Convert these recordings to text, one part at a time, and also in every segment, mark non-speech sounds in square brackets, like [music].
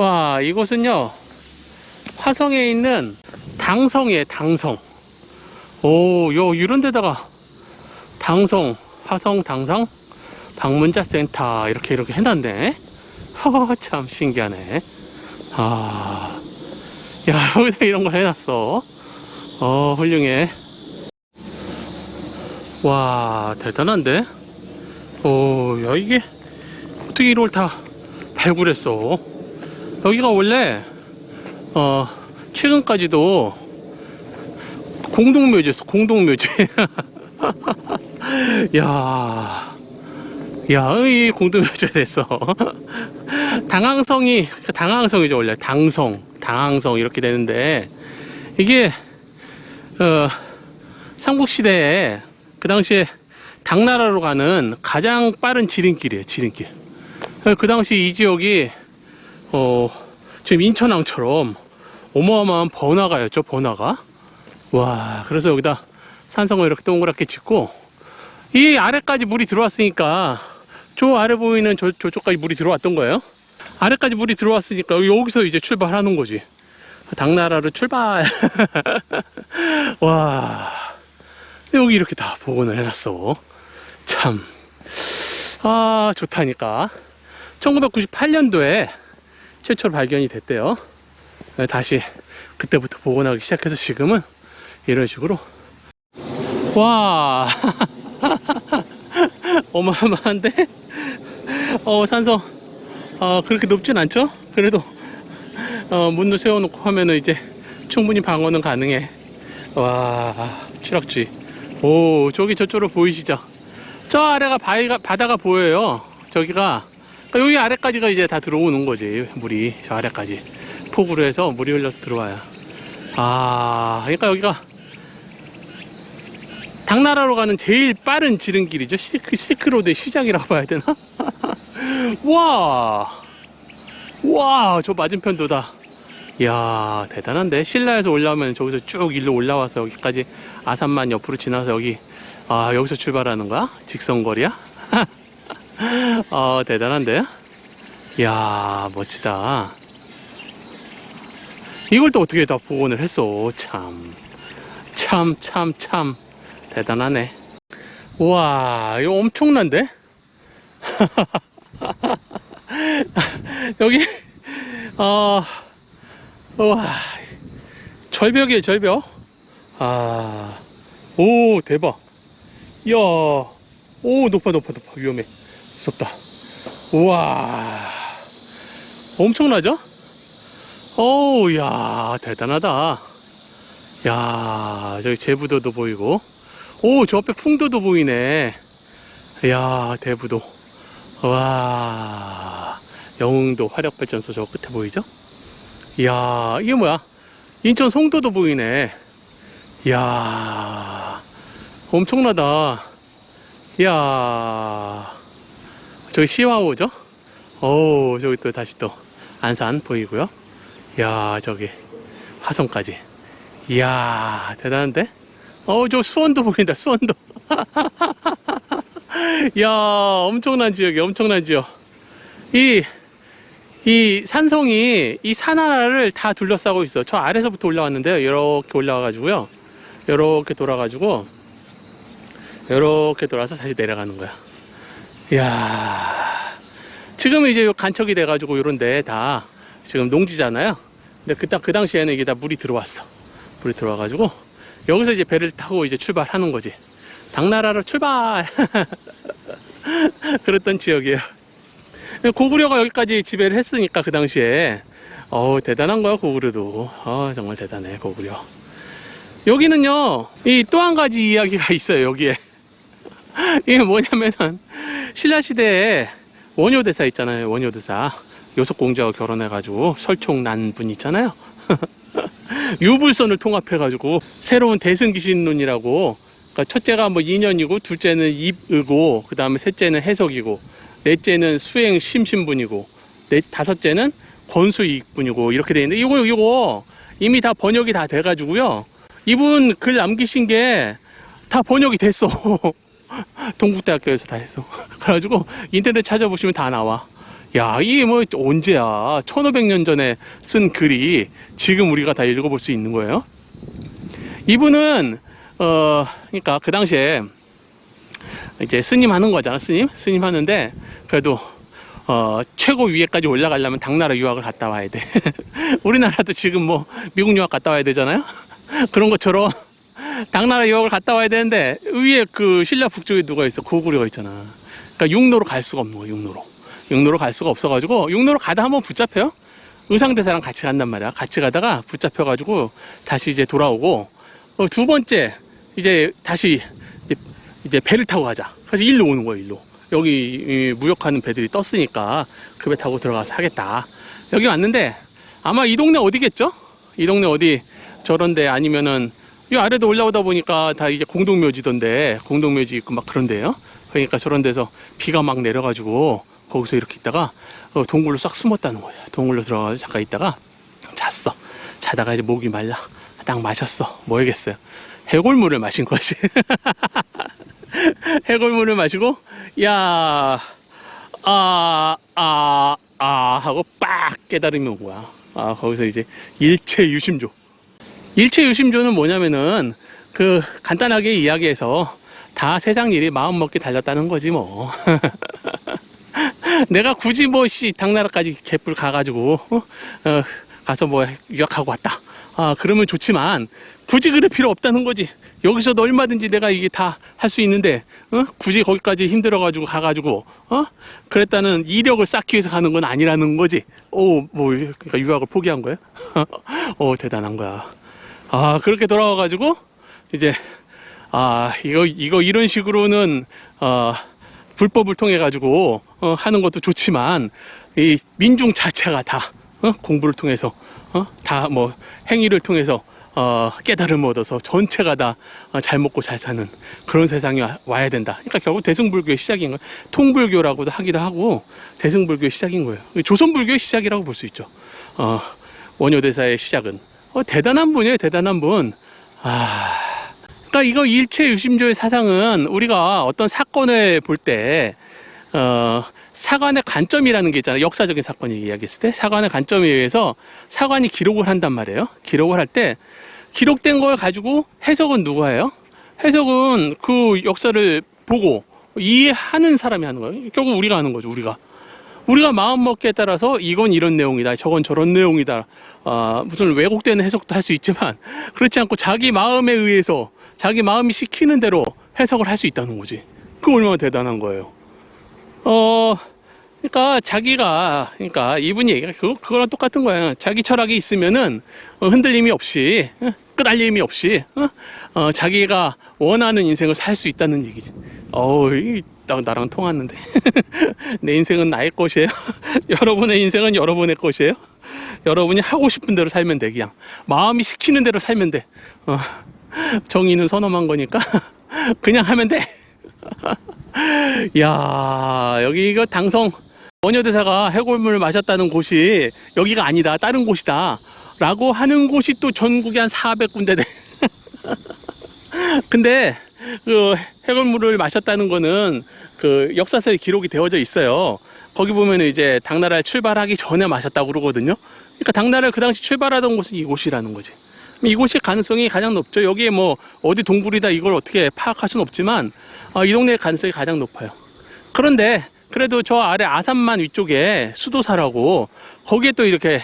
와, 이곳은요, 화성에 있는 당성이에요, 당성. 오, 요, 이런 데다가 당성, 화성 당성 방문자 센터 이렇게 이렇게 해놨네. 허, 참 신기하네. 아, 야, [laughs] 여기다 이런 걸 해놨어. 어, 훌륭해. 와, 대단한데? 오, 야, 이게 어떻게 이걸 다 발굴했어? 여기가 원래, 어, 최근까지도 공동묘지였어, 공동묘지. [laughs] 야, 야, 이 공동묘지가 됐어. [laughs] 당항성이, 당항성이죠, 원래. 당성, 당항성 이렇게 되는데, 이게, 어, 삼국시대에 그 당시에 당나라로 가는 가장 빠른 지름길이에요, 지름길. 그 당시 이 지역이, 어, 지금 인천항처럼 어마어마한 번화가였죠, 번화가. 와, 그래서 여기다 산성을 이렇게 동그랗게 짓고, 이 아래까지 물이 들어왔으니까, 저 아래 보이는 저, 저쪽까지 물이 들어왔던 거예요. 아래까지 물이 들어왔으니까 여기서 이제 출발하는 거지. 당나라로 출발. [laughs] 와. 여기 이렇게 다 복원을 해놨어. 참. 아, 좋다니까. 1998년도에 최초로 발견이 됐대요. 네, 다시 그때부터 복원하기 시작해서 지금은 이런 식으로. 와. [laughs] 어마어마한데? 어, 산성. 어, 그렇게 높진 않죠? 그래도, 어, 문도 세워놓고 하면은 이제 충분히 방어는 가능해. 와, 추락지. 오, 저기 저쪽으로 보이시죠? 저 아래가 바위가, 바다가 보여요. 저기가, 그러니까 여기 아래까지가 이제 다 들어오는 거지. 물이, 저 아래까지. 폭우로 해서 물이 흘러서 들어와요. 아, 그러니까 여기가 당나라로 가는 제일 빠른 지름길이죠. 시크, 시크로드의 시작이라고 봐야 되나? [laughs] 와, 와, 저 맞은편도 다. 이야, 대단한데? 신라에서 올라오면 저기서 쭉 일로 올라와서 여기까지 아산만 옆으로 지나서 여기, 아, 여기서 출발하는 거야? 직선거리야? [laughs] 어, 대단한데? 이야, 멋지다. 이걸 또 어떻게 다 복원을 했어. 참. 참, 참, 참. 대단하네. 우와, 이거 엄청난데? [laughs] 여기, 어, 우와, 절벽이에요, 절벽. 아, 오, 대박. 이야, 오, 높아, 높아, 높아. 위험해. 무섭다. 우와, 엄청나죠? 어우, 야, 대단하다. 야, 저기 제부도도 보이고. 오, 저 앞에 풍도도 보이네. 이야, 대부도. 와, 영흥도 화력발전소 저 끝에 보이죠? 이야, 이게 뭐야? 인천 송도도 보이네. 이야, 엄청나다. 이야, 저기 시와오죠? 오, 저기 또 다시 또 안산 보이고요. 이야, 저기 화성까지. 이야, 대단한데? 어, 저 수원도 보인다, 수원도. [laughs] 이야, 엄청난 지역이 엄청난 지역. 이, 이 산성이 이 산 하나를 다 둘러싸고 있어. 저 아래서부터 올라왔는데요. 이렇게 올라와가지고요. 이렇게 돌아가지고, 이렇게 돌아서 다시 내려가는 거야. 이야, 지금 이제 요 간척이 돼가지고 이런데 다 지금 농지잖아요. 근데 그때 그 당시에는 이게 다 물이 들어왔어. 물이 들어와가지고 여기서 이제 배를 타고 이제 출발하는 거지. 당나라로 출발! [laughs] 그랬던 지역이에요. 고구려가 여기까지 지배를 했으니까 그 당시에 어우 대단한 거야 고구려도. 아 정말 대단해 고구려. 여기는요 이 또 한 가지 이야기가 있어요 여기에. [laughs] 이게 뭐냐면은 신라 시대에 원효대사 있잖아요 원효대사. 요속공주하고 결혼해가지고 설총 난 분 있잖아요. [laughs] 유불선을 통합해가지고 새로운 대승기신론이라고. 그러니까 첫째가 뭐 인연이고 둘째는 입의고 그 다음에 셋째는 해석이고 넷째는 수행 심신분이고 넷 다섯째는 권수이익분이고 이렇게 돼 있는데 이거 이거 이미 다 번역이 다 돼가지고요. 이분 글 남기신 게 다 번역이 됐어. [laughs] 동국대학교에서 다 했어 그래가지고 인터넷 찾아보시면 다 나와 야, 이게 뭐 언제야? 1500년 전에 쓴 글이 지금 우리가 다 읽어볼 수 있는 거예요? 이분은, 어, 그러니까 그 당시에 이제 스님 하는 거잖아, 스님? 스님 하는데, 그래도, 어, 최고 위에까지 올라가려면 당나라 유학을 갔다 와야 돼. [laughs] 우리나라도 지금 뭐, 미국 유학 갔다 와야 되잖아요? [laughs] 그런 것처럼, 당나라 유학을 갔다 와야 되는데, 위에 그 신라 북쪽에 누가 있어? 고구려가 있잖아. 그러니까 육로로 갈 수가 없는 거야, 육로로. 육로로 갈 수가 없어가지고, 육로로 가다 한번 붙잡혀요? 의상대사랑 같이 간단 말이야. 같이 가다가 붙잡혀가지고, 다시 이제 돌아오고, 어, 두 번째, 이제 다시 이제, 배를 타고 가자. 그래서 일로 오는 거예요, 일로. 여기 이 무역하는 배들이 떴으니까 그 배 타고 들어가서 하겠다. 여기 왔는데 아마 이 동네 어디겠죠? 이 동네 어디 저런데 아니면은 이 아래도 올라오다 보니까 다 이제 공동묘지던데 공동묘지 있고 막 그런데요. 그러니까 저런 데서 비가 막 내려가지고 거기서 이렇게 있다가 어, 동굴로 싹 숨었다는 거예요. 동굴로 들어가서 잠깐 있다가 잤어. 자다가 이제 목이 말라. 딱 마셨어. 뭐겠어요? 해골물을 마신 거지. [laughs] 해골물을 마시고, 야, 아, 아, 아, 하고 빡 깨달음이 온 거야. 아, 거기서 이제 일체 유심조. 일체 유심조는 뭐냐면은, 그, 간단하게 이야기해서 다 세상 일이 마음 먹게 달렸다는 거지, 뭐. [laughs] 내가 굳이 뭐, 씨, 당나라까지 개뿔 가가지고, 어? 어, 가서 뭐, 유학하고 왔다. 아, 그러면 좋지만, 굳이 그럴 필요 없다는 거지. 여기서도 얼마든지 내가 이게 다 할 수 있는데, 어? 굳이 거기까지 힘들어가지고 가가지고, 어? 그랬다는 이력을 쌓기 위해서 가는 건 아니라는 거지. 오, 뭐, 그러니까 유학을 포기한 거야? 오, [laughs] 대단한 거야. 아, 그렇게 돌아와가지고, 이제, 아, 이거, 이거 이런 식으로는, 어, 불법을 통해 가지고, 어, 하는 것도 좋지만, 이 민중 자체가 다, 어? 공부를 통해서, 어? 다 뭐, 행위를 통해서, 어, 깨달음을 얻어서 전체가 다 잘 먹고 잘 사는 그런 세상이 와, 와야 된다. 그러니까 결국 대승불교의 시작인 거예요. 통불교라고도 하기도 하고 대승불교의 시작인 거예요. 조선불교의 시작이라고 볼 수 있죠. 어, 원효대사의 시작은. 어, 대단한 분이에요, 대단한 분. 아, 그러니까 이거 일체 유심조의 사상은 우리가 어떤 사건을 볼 때, 어, 사관의 관점이라는 게 있잖아요. 역사적인 사건을 이야기했을 때 사관의 관점에 의해서 사관이 기록을 한단 말이에요. 기록을 할 때 기록된 걸 가지고 해석은 누가 해요? 해석은 그 역사를 보고 이해하는 사람이 하는 거예요. 결국 우리가 하는 거죠. 우리가 우리가 마음 먹기에 따라서 이건 이런 내용이다, 저건 저런 내용이다. 아, 무슨 왜곡되는 해석도 할 수 있지만 그렇지 않고 자기 마음에 의해서 자기 마음이 시키는 대로 해석을 할 수 있다는 거지. 그 얼마나 대단한 거예요. 어, 그러니까 자기가, 그러니까 이분이 얘기가 그거, 그거랑 똑같은 거야. 자기 철학이 있으면은 어, 흔들림이 없이, 어, 끄달림이 없이, 어, 어, 자기가 원하는 인생을 살 수 있다는 얘기지. 어우, 이, 나, 나랑 통하는데. [laughs] 내 인생은 나의 것이에요. [laughs] 여러분의 인생은 여러분의 것이에요. 여러분이 하고 싶은 대로 살면 돼, 그냥. 마음이 시키는 대로 살면 돼. 어, [laughs] 정의는 선엄한 거니까. [laughs] 그냥 하면 돼. [laughs] 야 여기 이거 당성 원효대사가 해골물을 마셨다는 곳이 여기가 아니다 다른 곳이다 라고 하는 곳이 또 전국에 한 400군데 돼 근데 그 해골물을 마셨다는 거는 그 역사서에 기록이 되어져 있어요 거기 보면 이제 당나라에 출발하기 전에 마셨다고 그러거든요 그러니까 당나라를 그 당시 출발하던 곳은 이곳이라는 거지 이곳이 가능성이 가장 높죠 여기에 뭐 어디 동굴이다 이걸 어떻게 파악할 수는 없지만 어, 이 동네의 가능성이 가장 높아요 그런데 그래도 저 아래 아산만 위쪽에 수도사라고 거기에 또 이렇게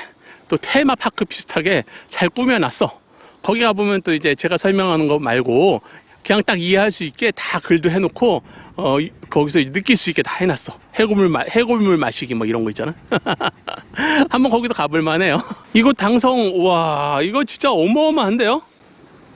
또 테마파크 비슷하게 잘 꾸며놨어. 거기 가보면 또 이제 제가 설명하는 거 말고 그냥 딱 이해할 수 있게 다 글도 해놓고 어 거기서 느낄 수 있게 다 해놨어. 해골물 마, 해골물 마시기 뭐 이런 거 있잖아. [laughs] 한번 거기도 가볼 만해요. [laughs] 이곳 당성 와 이거 진짜 어마어마한데요.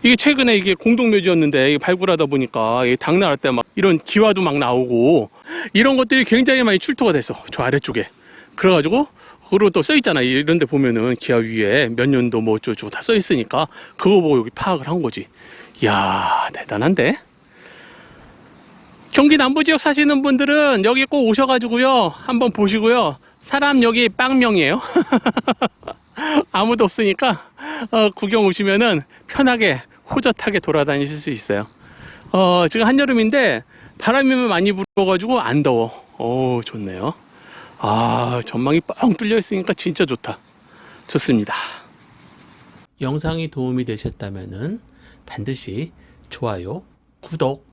이게 최근에 이게 공동묘지였는데 발굴하다 보니까 당나라 때 막 이런 기와도 막 나오고 이런 것들이 굉장히 많이 출토가 됐어 저 아래쪽에 그래가지고 그리고 또 써있잖아 이런 데 보면은 기와 위에 몇 년도 뭐 어쩌고 다 써있으니까 그거 보고 여기 파악을 한 거지 이야 대단한데 경기 남부지역 사시는 분들은 여기 꼭 오셔가지고요 한번 보시고요 사람 여기 빵명이에요 [laughs] 아무도 없으니까 어, 구경 오시면은 편하게 호젓하게 돌아다니실 수 있어요. 어, 지금 한여름인데 바람이 많이 불어가지고 안 더워. 오, 좋네요. 아, 전망이 뻥 뚫려 있으니까 진짜 좋다. 좋습니다. 영상이 도움이 되셨다면 반드시 좋아요, 구독,